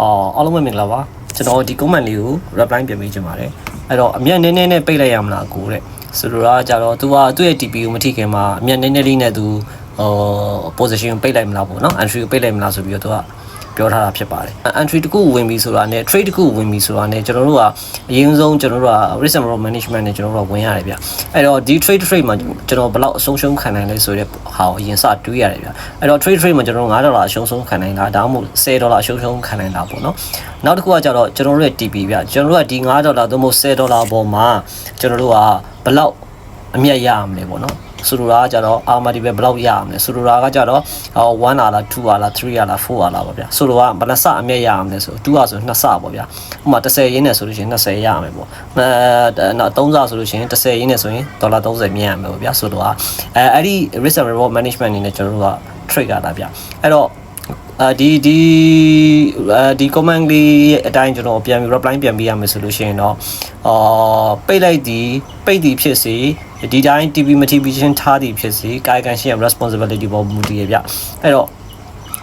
အော်အားလုံးပဲမင်္ဂလာပါကျွန်တော်ဒီ comment လေးကို reply ပြန်ပေးချင်ပါတယ်အဲ့တော့အမြတ်နည်းနည်းနဲ့ပိတ်လိုက်ရမလားကိုတဲ့ဆိုလိုတာကကြတော့ तू ကသူ့ရဲ့ TP ကိုမထိခင်မှာအမြတ်နည်းနည်းလေးနဲ့ तू ဟို position ကိုပိတ်လိုက်မလားပေါ့နော် entry ကိုပိတ်လိုက်မလားဆိုပြီးတော့ तू က ပြောထားတာဖြစ်ပါတယ် entry တစ်ခုဝင်ပြီဆိုတာနဲ့ trade တစ်ခုဝင်ပြီဆိုတာနဲ့ကျွန်တော်တို့ကအရင်ဆုံးကျွန်တော်တို့က risk and management နဲ့ကျွန်တော်တို့ကဝင်ရတယ်ဗျအဲ့တော့ဒီ trade trade မှာကျွန်တော်ဘယ်လောက်အဆုံးရှုံးခံနိုင်လဲဆိုတဲ့ဟာကိုအရင်စတွေးရတယ်ဗျအဲ့တော့ trade trade မှာကျွန်တော်တို့9ဒေါ်လာအရှုံးဆုံးခံနိုင်တာဒါမှမဟုတ်10ဒေါ်လာအရှုံးဆုံးခံနိုင်တာပေါ့နော်နောက်တစ်ခုကကြတော့ကျွန်တော်တို့ရဲ့ TP ဗျကျွန်တော်တို့ကဒီ9ဒေါ်လာသို့မဟုတ်10ဒေါ်လာပေါ်မှာကျွန်တော်တို့ကဘယ်လောက်အမြတ်ရအောင်လဲပေါ့နော် ဆိုလိုတာကကြတော့အာမဒီပဲဘယ်လောက်ရအောင်လဲဆိုလိုတာကကြတော့1အာလား2အာလား3အာလား4အာလားပေါ့ဗျာဆိုလိုကဘယ်နှစအမြတ်ရအောင်လဲဆို2အာဆို2စပေါ့ဗျာဥပမာ30ရင်းနဲ့ဆိုလို့ရှိရင်20ရအောင်ပေါ့အဲနောက်3စဆိုလို့ရှိရင်30ရင်းနဲ့ဆိုရင်ဒေါ်လာ30မြတ်ရမယ်ပေါ့ဗျာဆိုလိုကအဲအဲ့ဒီ risk and reward management အနေနဲ့ကျွန်တော်တို့က trade ရတာဗျအဲ့တော့အာဒီဒီအာဒီ comment လေးရဲ့အတိုင်းကျွန်တော်ပြန်ပြီး reply ပြန်ပေးရမယ်ဆိုလို့ရှိရင်တော့အာပိတ်လိုက်သည်ပိတ်သည်ဖြစ်စေ ဒီတိုင်း TP motivation ထားသည်ဖြစ်စေကာယကံရှိရ responsibility ပေါ်မူတည်ရဗျအဲ့တော့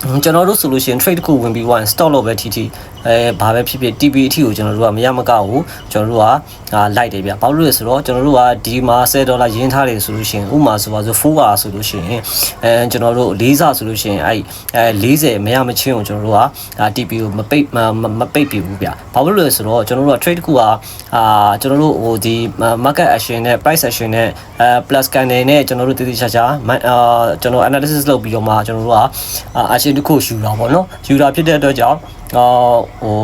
ကျွန်တော်တို့ဆိုလို့ရှိရင် trade တစ်ခုဝင်ပြီး one stock လို့ပဲထီထီအဲဘာပဲဖြစ်ဖြစ် TP အထိကိုကျွန်တော်တို့ကမရမကောက်ဘူးကျွန်တော်တို့ကအာလိုက်တယ်ဗျဘာလို့လဲဆိုတော့ကျွန်တော်တို့ကဒီမှာ10ဒေါ်လာရင်းထားတယ်ဆိုလို့ရှိရင်ဥမာဆိုပါဆို4ပါဆိုလို့ရှိရင်အဲကျွန်တော်တို့4စဆိုလို့ရှိရင်အဲအဲ40မရမချင်းကိုကျွန်တော်တို့ကဒါ TP ကိုမပိတ်မမပိတ်ပြဘူးဗျဘာလို့လဲဆိုတော့ကျွန်တော်တို့က trade တစ်ခုကအာကျွန်တော်တို့ဟိုဒီ market action နဲ့ price action နဲ့အဲ plus candle နဲ့ကျွန်တော်တို့တည်တည်ချာချာအာကျွန်တော် analysis လုပ်ပြီးတော့မှကျွန်တော်တို့က action တစ်ခုယူတာပေါ့နော်ယူတာဖြစ်တဲ့အတွက်ကြောင့်အော်ဟို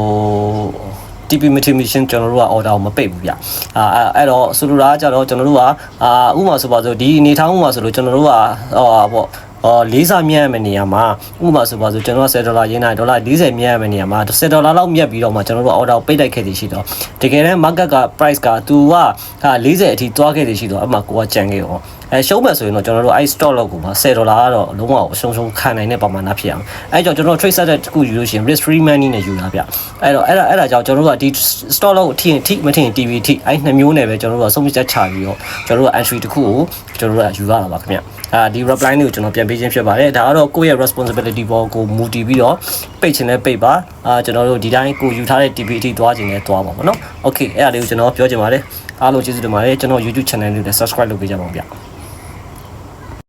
TP motivation ကျွန်တော်တို့က order ကိုမပိတ်ဘူးဗျအာအဲ့တော့ဆိုလိုတာကကြတော့ကျွန်တော်တို့ကအာဥပမာဆိုပါဆိုဒီအနေထားဥပမာဆိုလို့ကျွန်တော်တို့ကဟောပေါ့ အော်လေးစားမြတ်ရမယ့်နေရာမှာဥပမာဆိုပါဆိုကျွန်တော်က10ဒေါ်လာရင်းနိုင်ဒေါ်လာ40မြတ်ရမယ့်နေရာမှာ10ဒေါ်လာလောက်မြတ်ပြီးတော့မှကျွန်တော်တို့ order ကိုပိတ်လိုက်ခဲ့သည်ရှိတော့တကယ်တမ်း market က price ကသူက40အထိသွားခဲ့သည်ရှိတော့အမှကိုကကြံခဲ့ရောအဲရှုံးမယ်ဆိုရင်တော့ကျွန်တော်တို့အဲ stock လောက်ကိုမှ10ဒေါ်လာကတော့လုံးဝအရှုံးရှုံးခံနိုင်တဲ့ပမာဏဖြစ်အောင်အဲကြောင့်ကျွန်တော် trade set တဲ့တစ်ခုယူလို့ရှိရင် risk free money နဲ့ယူတာဗျအဲ့တော့အဲ့ဒါအဲ့ဒါကြောင့်ကျွန်တော်တို့ကဒီ stock လောက်ကိုထိရင်ထိမထိရင် TV ထိအဲနှစ်မျိုးနဲ့ပဲကျွန်တော်တို့ကဆုံးဖြတ်ချက်ချပြီးတော့ကျွန်တော်တို့က entry တစ်ခုကိုကျွန်တော်တို့ကယူရတာပါခင်ဗျအာဒီ reply လေးကိုကျွန်တော်ပြန်ပေးခြင်းဖြစ်ပါတယ်ဒါကတော့ကိုယ့်ရဲ့ responsibility ပေါ်ကိုမူတည်ပြီးတော့ပိတ်ချင်တဲ့ပိတ်ပါအာကျွန်တော်တို့ဒီတိုင်းကိုယူထားတဲ့ TV အထိသွားခြင်းနဲ့သွားပါပေါ့နော် okay အဲ့ဒါလေးကိုကျွန်တော်ပြောချင်ပါတယ်အားလုံးကျေးဇူးတင်ပါတယ်ကျွန်တော် YouTube channel လေးကိုလည်း subscribe လုပ်ပေးကြပါဦးဗျ